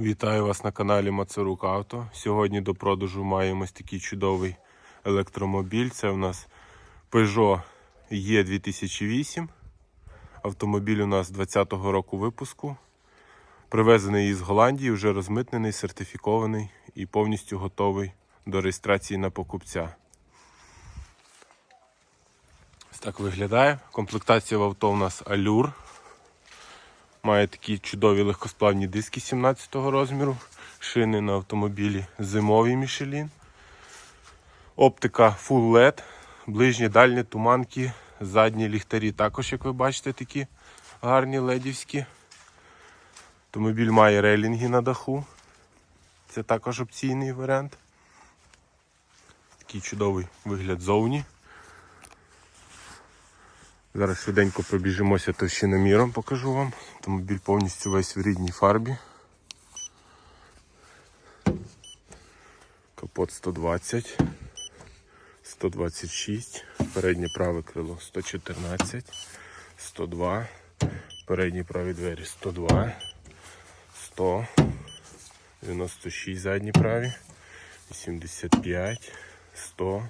Вітаю вас на каналі Мацарук Авто. Сьогодні до продажу маємо ось такий чудовий електромобіль. Це у нас Peugeot E2008. Автомобіль у нас 20-го року випуску. Привезений із Голландії, вже розмитнений, сертифікований і повністю готовий до реєстрації на покупця. Ось так виглядає. Комплектація в авто у нас Allure. Має такі чудові легкосплавні диски 17 розміру, шини на автомобілі зимовий Michelin. Оптика Full LED, ближні дальні туманки, задні ліхтарі також, як ви бачите, такі гарні ледівські. Автомобіль має рейлінги на даху. Це також опційний варіант. Такий чудовий вигляд зовні. Зараз швиденько пробіжимося товщиноміром, покажу вам. Автомобіль повністю весь в рідній фарбі. Капот 120, 126, переднє праве крило 114, 102, передні праві двері 102, 100, 96 задні праві, 85, 100,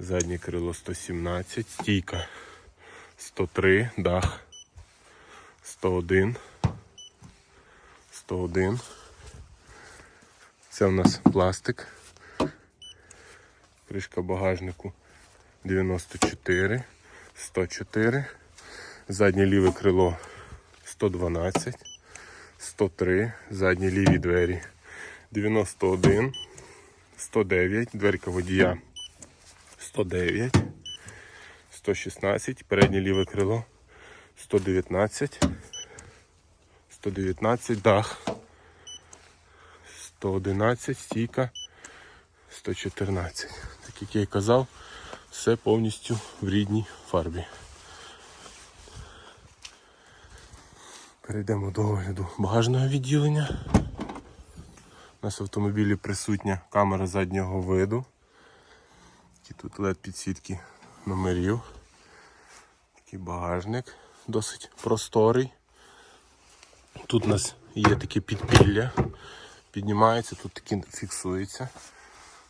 заднє крило 117, стійка 103, дах 101, 101. Це у нас пластик. Кришка багажнику 94, 104. Заднє ліве крило 112, 103, задні ліві двері 91, 109, дверка водія 109. 116, переднє ліве крило 119, 119, дах 111, стійка 114. Так як я і казав, все повністю в рідній фарбі. Перейдемо до огляду багажного відділення. У нас в автомобілі присутня камера заднього виду. Які тут LED підсвітки номерів. Такий багажник, досить просторий. Тут у нас є таке підпілля, піднімається, тут таки фіксується.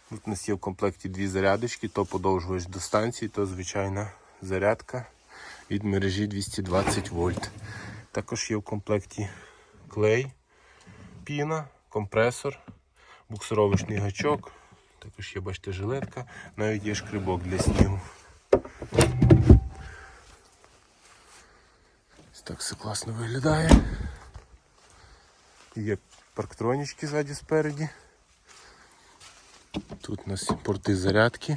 Тут у нас є в комплекті дві зарядочки, то подовжувач до станції, то звичайна зарядка від мережі 220 вольт. Також є в комплекті клей, піна, компресор, буксировочний гачок, також є, бачите, жилетка, навіть є шкрибок для снігу. Так все класно виглядає. Є парктронічки ззаді спереді. Тут у нас порти зарядки.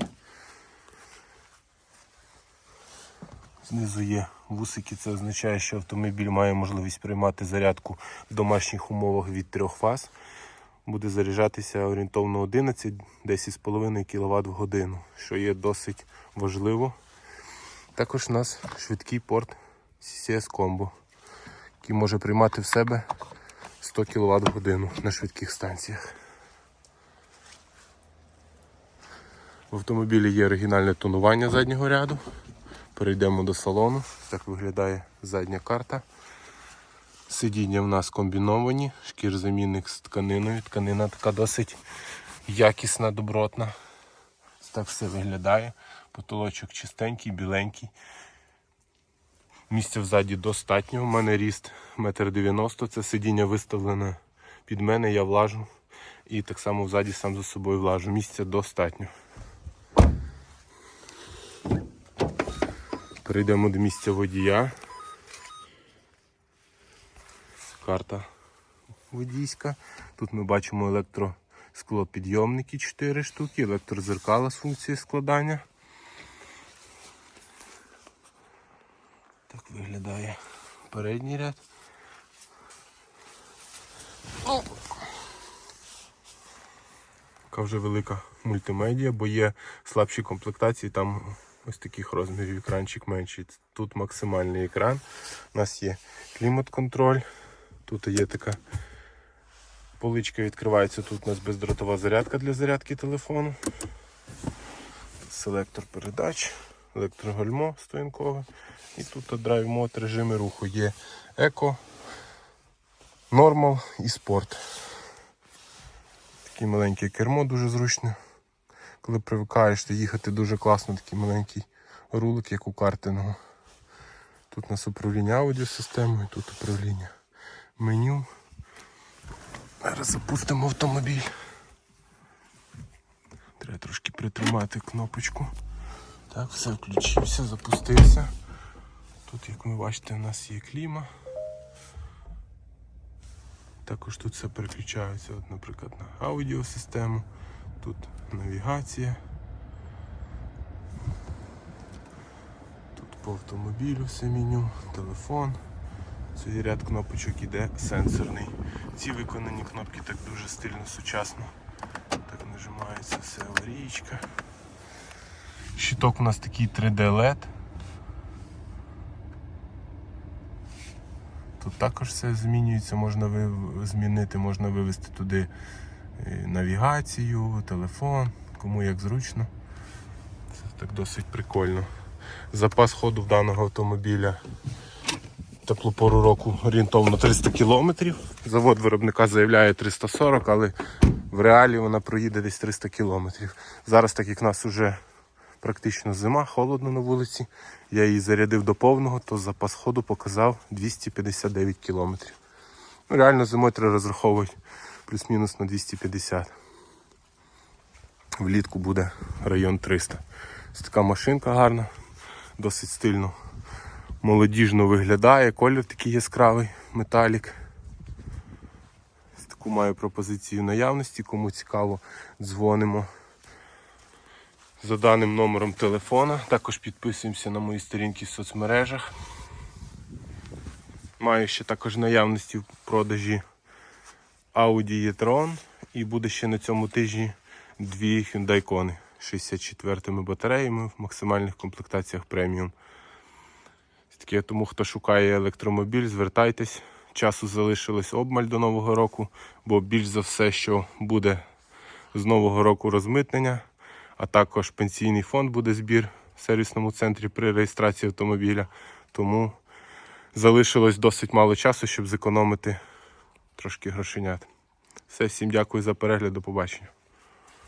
Знизу є вусики, це означає, що автомобіль має можливість приймати зарядку в домашніх умовах від трьох фаз. Буде заряджатися орієнтовно 11-10,5 кВт в годину, що є досить важливо. Також у нас швидкий порт CCS Combo, який може приймати в себе 100 кВт в годину на швидких станціях. В автомобілі є оригінальне тонування заднього ряду. Перейдемо до салону. Так виглядає задня карта. Сидіння в нас комбіновані, шкірзамінник з тканиною. Тканина така досить якісна, добротна. Так все виглядає. Потолочок чистенький, біленький. Місця взаді достатньо. У мене ріст 1,90 м. Це сидіння виставлене під мене, я влажу. І так само взаді сам за собою влажу. Місця достатньо. Перейдемо до місця водія. Карта водійська. Тут ми бачимо електросклопідйомники 4 штуки, електрозеркала з функцією складання. Так виглядає передній ряд. О! Така вже велика мультимедіа, бо є слабші комплектації, там ось таких розмірів екранчик менший. Тут максимальний екран. У нас є клімат-контроль. Тут є така поличка відкривається. Тут у нас бездротова зарядка для зарядки телефону. Селектор передач, електрогальмо стоянкове. І тут драйв мод режими руху є еко, нормал і спорт. Такий маленький кермо дуже зручне. Коли привикаєш, то їхати дуже класно, такий маленький рулик, як у картингу. Тут у нас управління аудіосистемою, тут управління меню. Зараз запустимо автомобіль. Треба трошки притримати кнопочку. Так, все включився, запустився. Тут, як ви бачите, у нас є кліма. Також тут все переключається, от, наприклад, на аудіосистему, тут навігація. Тут по автомобілю все меню, телефон. Цей ряд кнопочок іде сенсорний. Ці виконані кнопки так дуже стильно, сучасно. Так нажимається все аварійка. Щиток у нас такий 3D LED. Тут також все змінюється, можна змінити, можна вивести туди е, навігацію, телефон, кому як зручно. Це так досить прикольно. Запас ходу в даного автомобіля теплу пору року орієнтовно 300 км. Завод виробника заявляє 340, але в реалі вона проїде десь 300 км. Зараз, так як нас вже практично зима, холодно на вулиці, я її зарядив до повного, то запас ходу показав 259 км. Ну, реально зимою треба розраховувати плюс-мінус на 250. Влітку буде район 300. Ось така машинка гарна, досить стильно молодіжно виглядає, колір такий яскравий, металік. Ось Таку маю пропозицію наявності, кому цікаво, дзвонимо за даним номером телефона. Також підписуємося на мої сторінки в соцмережах. Маю ще також наявності в продажі Audi e-tron і буде ще на цьому тижні дві Hyundai Kona 64 батареями в максимальних комплектаціях преміум. Тому хто шукає електромобіль, звертайтесь. Часу залишилось обмаль до Нового року, бо більш за все, що буде з Нового року розмитнення, а також пенсійний фонд буде збір в сервісному центрі при реєстрації автомобіля. Тому залишилось досить мало часу, щоб зекономити трошки грошенят. Все, всім дякую за перегляд, до побачення.